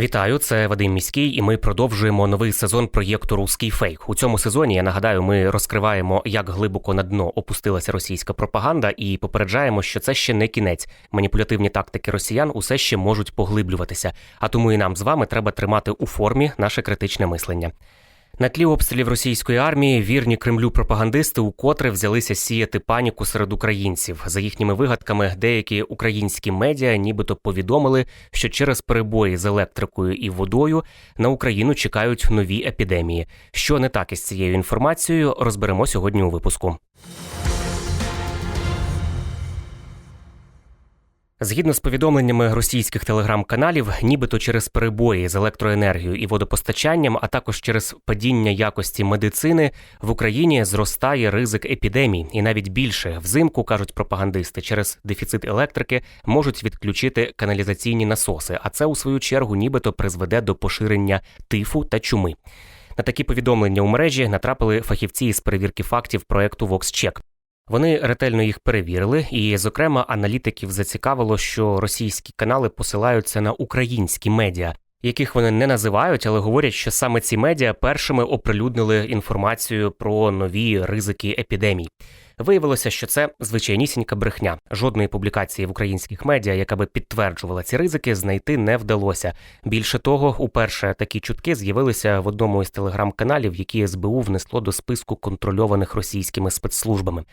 Вітаю, це Вадим Міський, і ми продовжуємо новий сезон проєкту Руський фейк. У цьому сезоні я нагадаю, ми розкриваємо, як глибоко на дно опустилася російська пропаганда, і попереджаємо, що це ще не кінець. Маніпулятивні тактики росіян усе ще можуть поглиблюватися. А тому і нам з вами треба тримати у формі наше критичне мислення. На тлі обстрілів російської армії вірні Кремлю пропагандисти укотре взялися сіяти паніку серед українців. За їхніми вигадками, деякі українські медіа нібито повідомили, що через перебої з електрикою і водою на Україну чекають нові епідемії. Що не так із цією інформацією, розберемо сьогодні у випуску. Згідно з повідомленнями російських телеграм-каналів, нібито через перебої з електроенергією і водопостачанням, а також через падіння якості медицини в Україні зростає ризик епідемій, і навіть більше взимку кажуть пропагандисти, через дефіцит електрики можуть відключити каналізаційні насоси, а це у свою чергу нібито призведе до поширення тифу та чуми. На такі повідомлення у мережі натрапили фахівці із перевірки фактів проекту VoxCheck. Вони ретельно їх перевірили, і, зокрема, аналітиків зацікавило, що російські канали посилаються на українські медіа, яких вони не називають, але говорять, що саме ці медіа першими оприлюднили інформацію про нові ризики епідемій. Виявилося, що це звичайнісінька брехня. Жодної публікації в українських медіа, яка би підтверджувала ці ризики, знайти не вдалося. Більше того, уперше такі чутки з'явилися в одному із телеграм-каналів, які СБУ внесло до списку контрольованих російськими спецслужбами.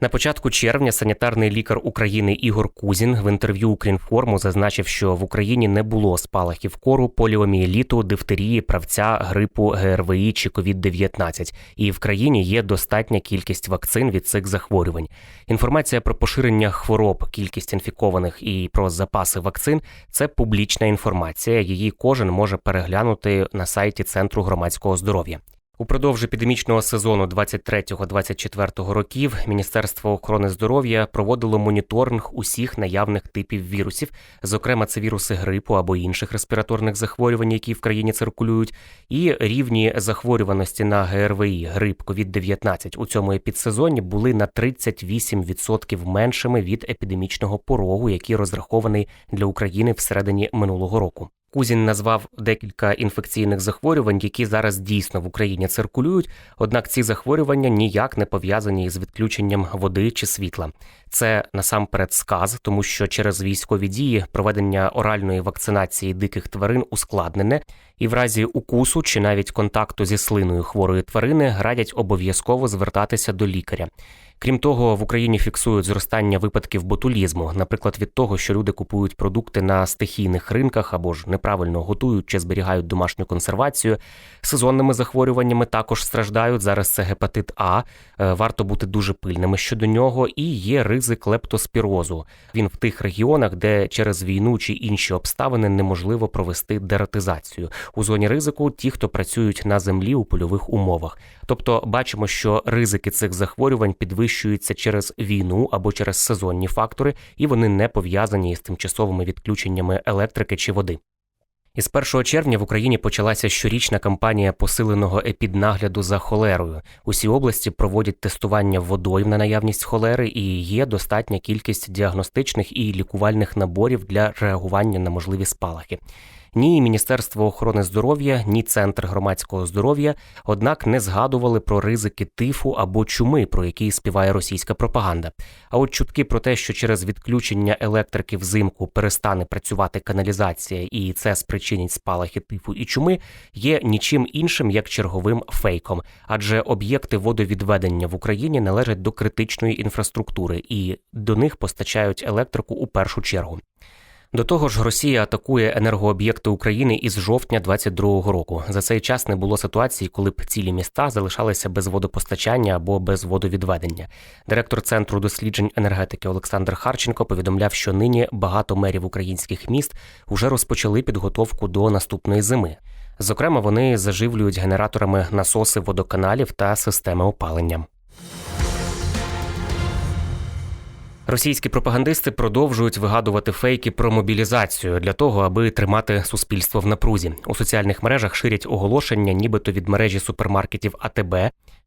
На початку червня санітарний лікар України Ігор Кузін в інтерв'ю Укрінформу зазначив, що в Україні не було спалахів кору, поліомієліту, дифтерії, правця, грипу, ГРВІ чи COVID-19. І в країні є достатня кількість вакцин від цих захворювань. Інформація про поширення хвороб, кількість інфікованих і про запаси вакцин це публічна інформація. Її кожен може переглянути на сайті Центру громадського здоров'я. Упродовж епідемічного сезону 23-24 років Міністерство охорони здоров'я проводило моніторинг усіх наявних типів вірусів, зокрема це віруси грипу або інших респіраторних захворювань, які в країні циркулюють, і рівні захворюваності на ГРВІ, грип, COVID-19 у цьому епідсезоні були на 38% меншими від епідемічного порогу, який розрахований для України всередині минулого року. Кузін назвав декілька інфекційних захворювань, які зараз дійсно в Україні циркулюють. Однак ці захворювання ніяк не пов'язані з відключенням води чи світла. Це насамперед сказ, тому що через військові дії проведення оральної вакцинації диких тварин ускладнене, і в разі укусу чи навіть контакту зі слиною хворої тварини радять обов'язково звертатися до лікаря. Крім того, в Україні фіксують зростання випадків ботулізму, наприклад, від того, що люди купують продукти на стихійних ринках або ж неправильно готують чи зберігають домашню консервацію. Сезонними захворюваннями також страждають. Зараз це гепатит А. Е, Варто бути дуже пильними щодо нього, і є ризик лептоспірозу. Він в тих регіонах, де через війну чи інші обставини неможливо провести дератизацію. У зоні ризику ті, хто працюють на землі у польових умовах. Тобто бачимо, що ризики цих захворювань підвищуються через війну або через сезонні фактори, і вони не пов'язані із тимчасовими відключеннями електрики чи води. Із 1 червня в Україні почалася щорічна кампанія посиленого епіднагляду за холерою. Усі області проводять тестування водою на наявність холери, і є достатня кількість діагностичних і лікувальних наборів для реагування на можливі спалахи. Ні Міністерство охорони здоров'я, ні Центр громадського здоров'я, однак не згадували про ризики тифу або чуми, про які співає російська пропаганда. А от чутки про те, що через відключення електрики взимку перестане працювати каналізація, і це спричинить спалахи тифу і чуми, є нічим іншим як черговим фейком, адже об'єкти водовідведення в Україні належать до критичної інфраструктури, і до них постачають електрику у першу чергу. До того ж, Росія атакує енергооб'єкти України із жовтня 22-го року. За цей час не було ситуації, коли б цілі міста залишалися без водопостачання або без водовідведення. Директор центру досліджень енергетики Олександр Харченко повідомляв, що нині багато мерів українських міст вже розпочали підготовку до наступної зими. Зокрема, вони заживлюють генераторами насоси водоканалів та системи опалення. Російські пропагандисти продовжують вигадувати фейки про мобілізацію для того, аби тримати суспільство в напрузі. У соціальних мережах ширять оголошення, нібито від мережі супермаркетів АТБ,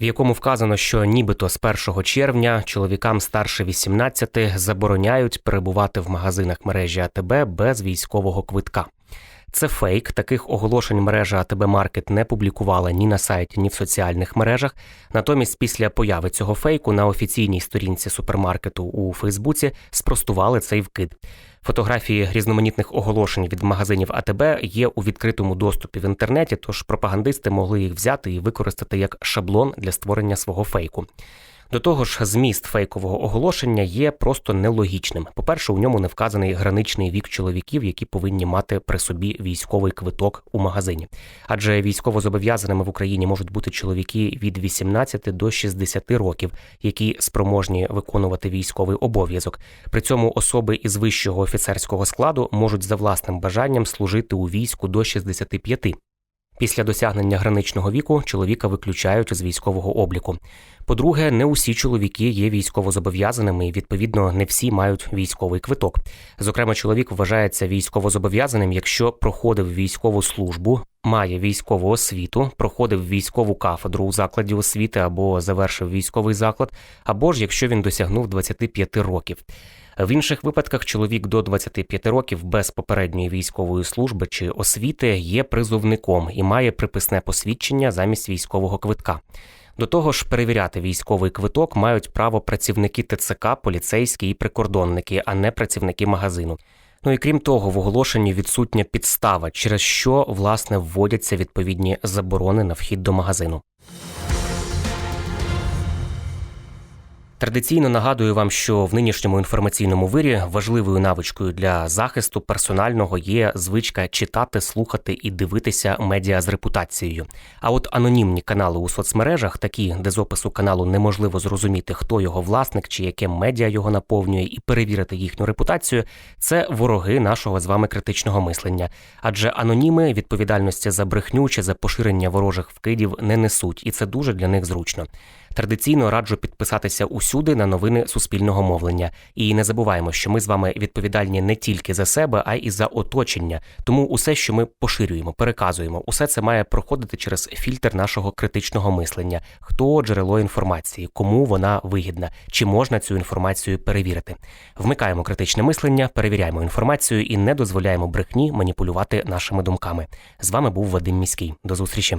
в якому вказано, що нібито з 1 червня чоловікам старше 18 забороняють перебувати в магазинах мережі АТБ без військового квитка. Це фейк. Таких оголошень мережа АТБ Маркет не публікувала ні на сайті, ні в соціальних мережах. Натомість, після появи цього фейку на офіційній сторінці супермаркету у Фейсбуці спростували цей вкид. Фотографії різноманітних оголошень від магазинів АТБ є у відкритому доступі в інтернеті, тож пропагандисти могли їх взяти і використати як шаблон для створення свого фейку. До того ж, зміст фейкового оголошення є просто нелогічним. По-перше, у ньому не вказаний граничний вік чоловіків, які повинні мати при собі військовий квиток у магазині. Адже військовозобов'язаними в Україні можуть бути чоловіки від 18 до 60 років, які спроможні виконувати військовий обов'язок. При цьому особи із вищого офіцерського складу можуть за власним бажанням служити у війську до 65. Після досягнення граничного віку чоловіка виключають з військового обліку. По-друге, не усі чоловіки є військовозобов'язаними, і відповідно не всі мають військовий квиток. Зокрема, чоловік вважається військовозобов'язаним, якщо проходив військову службу, має військову освіту, проходив військову кафедру у закладі освіти або завершив військовий заклад, або ж якщо він досягнув 25 років. В інших випадках чоловік до 25 років без попередньої військової служби чи освіти є призовником і має приписне посвідчення замість військового квитка. До того ж, перевіряти військовий квиток мають право працівники ТЦК, поліцейські і прикордонники, а не працівники магазину. Ну і крім того, в оголошенні відсутня підстава, через що власне вводяться відповідні заборони на вхід до магазину. Традиційно нагадую вам, що в нинішньому інформаційному вирі важливою навичкою для захисту персонального є звичка читати, слухати і дивитися медіа з репутацією. А от анонімні канали у соцмережах, такі, де з опису каналу неможливо зрозуміти, хто його власник чи яке медіа його наповнює, і перевірити їхню репутацію, це вороги нашого з вами критичного мислення. Адже аноніми відповідальності за брехню чи за поширення ворожих вкидів не несуть, і це дуже для них зручно. Традиційно раджу підписатися усюди на новини суспільного мовлення. І не забуваємо, що ми з вами відповідальні не тільки за себе, а й за оточення. Тому усе, що ми поширюємо, переказуємо, усе це має проходити через фільтр нашого критичного мислення. Хто джерело інформації, кому вона вигідна, чи можна цю інформацію перевірити? Вмикаємо критичне мислення, перевіряємо інформацію і не дозволяємо брехні маніпулювати нашими думками. З вами був Вадим Міський. До зустрічі.